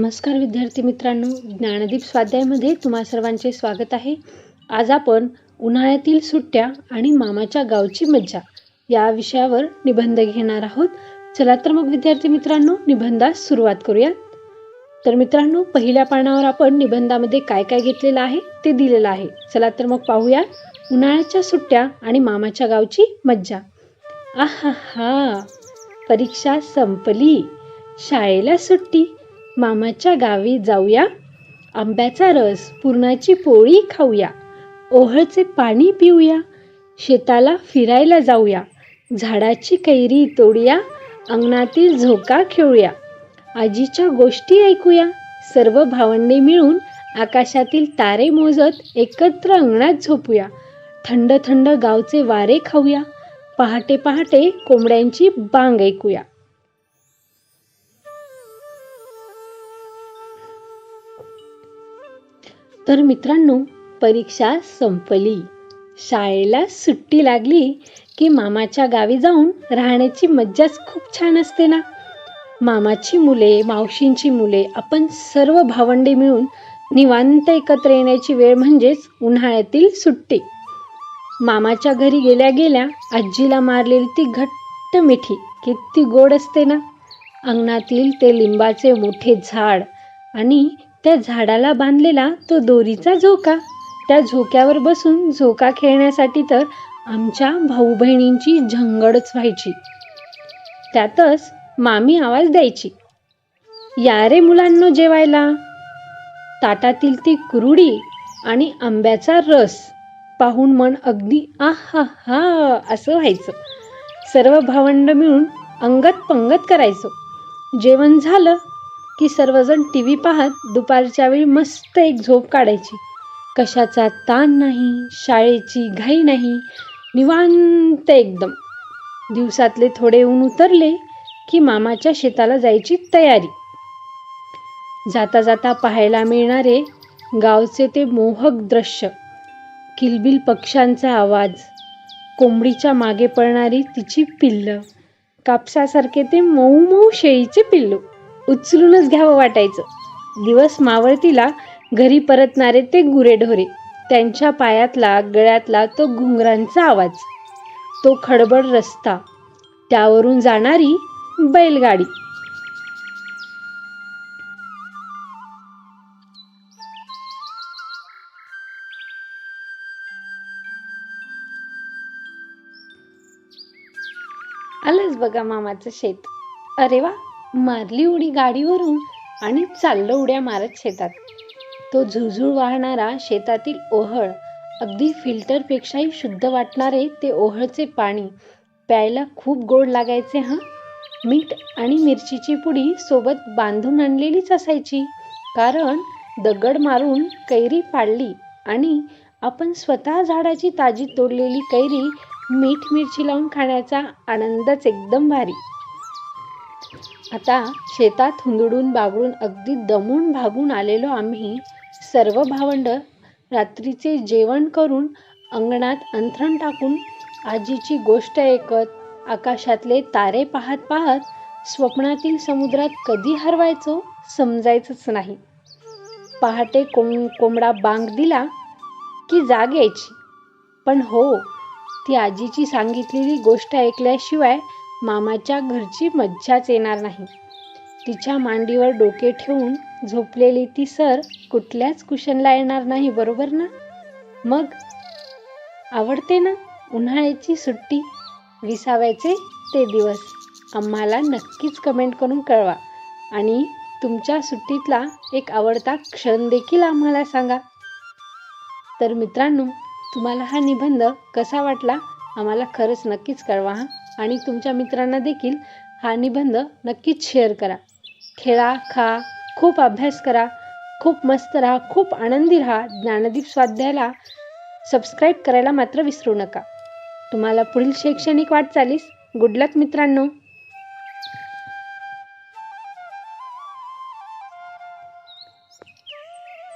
नमस्कार विद्यार्थी मित्रांनो ज्ञानदीप स्वाध्यायमध्ये तुम्हा सर्वांचे स्वागत आहे. आज आपण उन्हाळ्यातील सुट्ट्या आणि मामाच्या गावची मज्जा या विषयावर निबंध घेणार आहोत. चला तर मग विद्यार्थी मित्रांनो निबंधास सुरुवात करूयात. तर मित्रांनो पहिल्या पानावर आपण निबंधामध्ये काय काय घेतलेलं आहे ते दिलेलं आहे. चला तर मग पाहूया उन्हाळ्याच्या सुट्ट्या आणि मामाच्या गावची मज्जा. आहा हा परीक्षा संपली. शाळेला सुट्टी. मामाच्या गावी जाऊया. आंब्याचा रस पुरणाची पोळी खाऊया. ओहळचे पाणी पिऊया. शेताला फिरायला जाऊया. झाडाची कैरी तोडूया. अंगणातील झोका खेळूया. आजीच्या गोष्टी ऐकूया. सर्व भावंडे मिळून आकाशातील तारे मोजत एकत्र अंगणात झोपूया. थंड थंड गावचे वारे खाऊया. पहाटे पहाटे कोंबड्यांची बांग ऐकूया. तर मित्रांनो परीक्षा संपली. शाळेला सुट्टी लागली की मामाच्या गावी जाऊन राहण्याची मज्जाच खूप छान असते ना? मामाची मुले मावशींची मुले आपण सर्व भावंडे मिळून निवांत एकत्र येण्याची वेळ म्हणजेच उन्हाळ्यातील सुट्टी. मामाच्या घरी गेल्या गेल्या आजीला मारलेली ती घट्ट मिठी किती गोड असते ना? अंगणातील ते लिंबाचे मोठे झाड आणि त्या झाडाला बांधलेला तो दोरीचा झोका. त्या झोक्यावर बसून झोका खेळण्यासाठी तर आमच्या भाऊ बहिणींची झंगडच व्हायची. त्यातच मामी आवाज द्यायची. या रे मुलांनो जेवायला. ताटातील ती कुरुडी आणि आंब्याचा रस पाहून मन अगदी आहा हा असं व्हायचं. सर्व भावंड मिळून अंगत पंगत करायचो. जेवण झालं की सर्वजण टी व्ही पाहत दुपारच्या वेळी मस्त एक झोप काढायची. कशाचा ताण नाही शाळेची घाई नाही निवांत एकदम. दिवसातले थोडे ऊन उतरले की मामाच्या शेताला जायची तयारी. जाता जाता पाहायला मिळणारे गावचे ते मोहक दृश्य. किलबिल पक्ष्यांचा आवाज. कोंबडीच्या मागे पळणारी तिची पिल्लं. कापसासारखे ते मऊ मऊ शेळीचे पिल्लू. उचलूनच घ्यावं वाटायचं. दिवस मावळतीला घरी परतणारे ते गुरेढोरे. त्यांच्या पायातला गळ्यातला तो घुंगरांचा आवाज. तो खडबड रस्ता. त्यावरून जाणारी बैलगाडी. आलंच बघा मामाचं शेत. अरे वा! मारली उडी गाडीवरून आणि चाललं उड्या मारत शेतात. तो झुळझुळ वाहणारा शेतातील ओहळ अगदी फिल्टरपेक्षाही शुद्ध वाटणारे ते ओहळचे पाणी प्यायला खूप गोड लागायचे हां? मीठ आणि मिरचीची पुडी सोबत बांधून आणलेलीच असायची कारण दगड मारून कैरी पाडली आणि आपण स्वतः झाडाची ताजी तोडलेली कैरी मीठ मिरची लावून खाण्याचा आनंदच एकदम भारी. आता शेतात हुंदडून बागडून अगदी दमून भागून आलेलो आम्ही सर्व भावंड रात्रीचे जेवण करून अंगणात अंथरण टाकून आजीची गोष्ट ऐकत आकाशातले तारे पाहत पाहत स्वप्नातील समुद्रात कधी हरवायचो समजायचंच नाही. पहाटे कोंब कोंबडा बांग दिला की जाग यायची. पण हो ती आजीची सांगितलेली गोष्ट ऐकल्याशिवाय मामाच्या घरची मज्जाच येणार नाही. तिच्या मांडीवर डोके ठेवून झोपलेली ती सर कुठल्याच कुशनला येणार नाही बरोबर ना? मग? आवडते ना उन्हाळ्याची सुट्टी? विसाव्याचे ते दिवस. आम्हाला नक्कीच कमेंट करून कळवा. आणि तुमच्या सुट्टीतला एक आवडता क्षण देखील आम्हाला सांगा. तर मित्रांनो तुम्हाला हा निबंध कसा वाटला? आम्हाला खरंच नक्कीच कळवा हां. आणि तुमच्या मित्रांना देखील हा निबंध नक्कीच शेअर करा. खेळा खा खूप अभ्यास करा खूप मस्त राहा खूप आनंदी राहा. ज्ञानदीप स्वाध्यायाला सबस्क्राईब करायला मात्र विसरू नका. तुम्हाला पुढील शैक्षणिक वाटचालीस. गुड लक मित्रांनो.